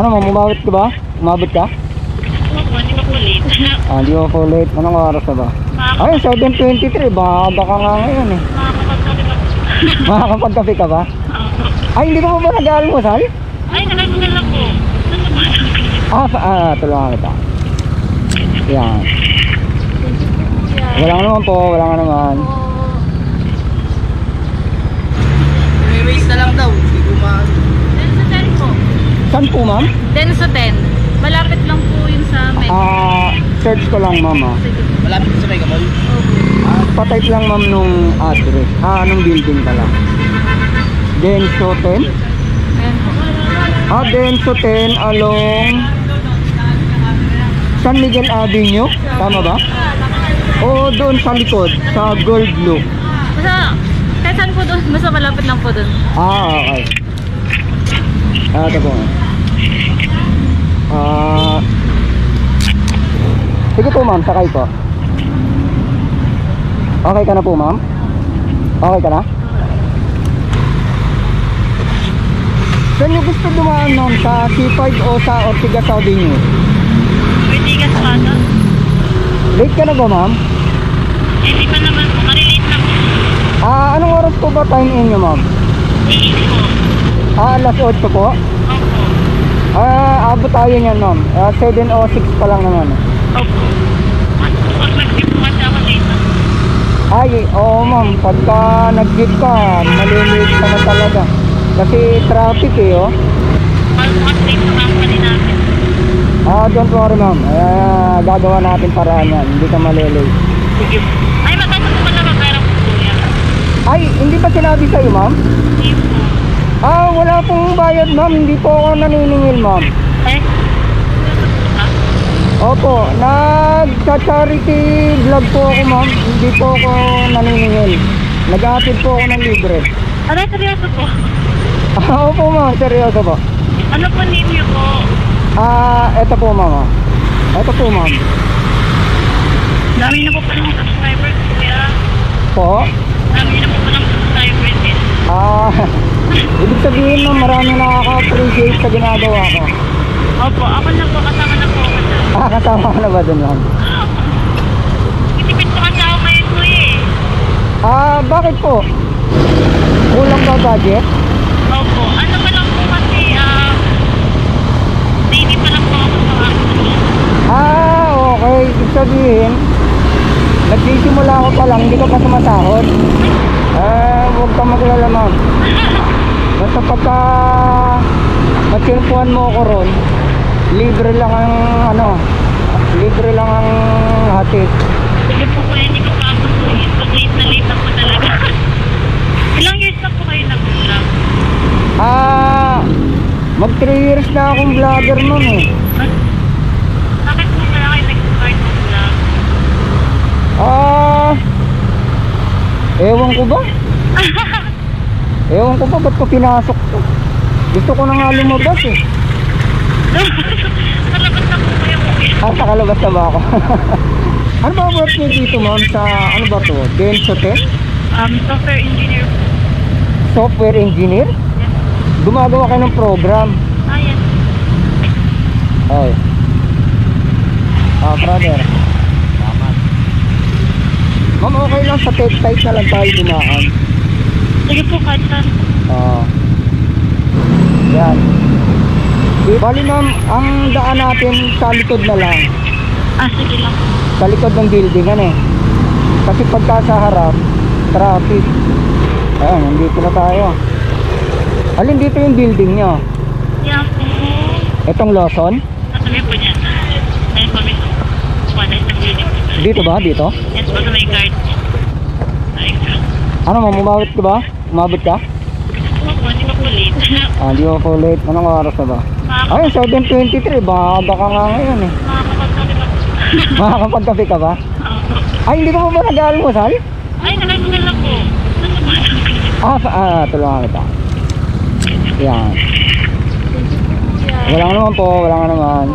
Ano, mamumawit ka ba? Umabot ka? Opo, hindi po late. Ah, di mo po late. Anong oras na ba? Ay, 7.23. Baka ka nga ngayon eh. Makakapagkape ka ba? Ay, hindi ka pa ba nag-almusal? Ay, nakagugal lang po. Saan na ba? Ah, sa, ah, tulungan kita. Yan. Wala nga naman po, wala nga naman. May waste na lang daw. Hindi ko ma... Den sa 10 po. Saan po, ma'am? Den sa 10. Malapit lang po yun sa amin. Ah, search ko lang, ma'am. Ah. Sige. Malapit sa Mega Mall. Ah, patype lang, ma'am, nung address. Ah, nung building pala. Denso 10? Ayan po. Ah, Denso 10 along San Miguel Avenue. Tama ba? O doon sa likod, sa Gold Loop. Basta, kahit saan po doon. Basta malapit lang po doon. Ah, okay. Ah, ito po. Ah, sige po ma'am, sakay po. Okay ka na po ma'am? Okay ka na? Saan nyo gusto dumaan ma'am? Sa C5 o sa Ortigas Avenue? Ortigas pa to. Late ka na ba ma'am? Hindi pa naman po. Marilate lang po. Ah, anong oras po ba time in nyo ma'am? 8 po. Ah, alas 8 po? Ah, abot tayo niyan ma'am. Ah, 7.06 pa lang naman. Opo. Pag nag-trip po kasi ako dito. Ay, oo ma'am, pagka nag-jeep ka, maliliit ka na talaga. Kasi traffic eh, oh. Kasi dito sa company namin. Ah, don't worry ma'am. Ah, gagawa natin paraan yan. Hindi ka malilate. Sige. Ay, magkano po pala magkano po po yan? Ay, hindi pa sinabi sa'yo ma'am? Hindi po. Ah, wala pong bayad ma'am. Hindi po ako naniningil ma'am. Eh? Opo, nag-charity vlog po ako ma'am. Hindi po ako naniningil. Nag-aatid po ako ng libre. Aray, seryoso po. Ah, opo ma'am, seryoso po. Ano po name niyo po? Ah, eto po ma'am. Eto po ma'am. Dami na po palang subscribers kuya. Po? Dami na po palang subscribers eh. Ah, sabihin ma'am, marami nakaka-appreciate sa ginagawa ko. Opo, ako na po, kasama na po ako dyan. Ah, kasama ka na ba dun ma'am? Itipid ko kasi ako ngayon kuya eh. Ah, bakit po? Kulang ba budget? Opo, ano pa lang po kasi, ah, daily pa lang po ako sa actually. Ah, okay. Ibig sabihin, nagsisimula ako pa lang, hindi ka pa sumasahod. Eh, huwag ka maglala ma'am. Basta pagka natsimpuan mo ako ron, libre lang ang ano, libre lang ang hatid. Sige po kuya, hindi ko pa ako sulit. Pag late na late na po talaga. Ilang years na po kayo nag-vlog? Ah, mag 3 years na akong vlogger ma'am eh. Bakit po kaya kayo nag-start ng vlog? Ah, ewan ko ba? Ewan ko ba, ba't ko pinasok to? Gusto ko na nga lumabas eh. Nalabas na po kayo. Ah, nakalabas na ba ako? ano ba work niyo dito ma'am sa, ano ba to? Denso Tech? Um, software engineer. Software engineer? Yes. Gumagawa kayo ng program. Ah, yes. Ay. Ah, brother. Salamat. Ma'am, okay lang sa tech site na lang tayo dumaan. Sige po, kahit saan. Oo. yan. Di, bali ma'am, ang daan natin sa likod na lang. Ah, sige lang. Sa likod ng building, ano eh. Kasi pagka sa harap, traffic. Ayan, nandito na tayo. Alin dito yung building nyo? Yan po. Itong Lawson? Katabi po niyan. Ayun po, may wala sa building. Dito ba? Dito? Yes po, sa may guard. Ano, mamumawit ka ba? Umabot ka? Opo, hindi pa po late. Ah, di ako po late. Anong oras na ba? Ay, 7.23. Baka ka nga ngayon eh. Pa. Makakapagkape ka ba? Opo. Ay, hindi ka pa ba nag-almusal? Ay, nakagugal lang po. Ah, sa, ah, tulungan kita. Yan. Wala nga naman po, wala nga naman.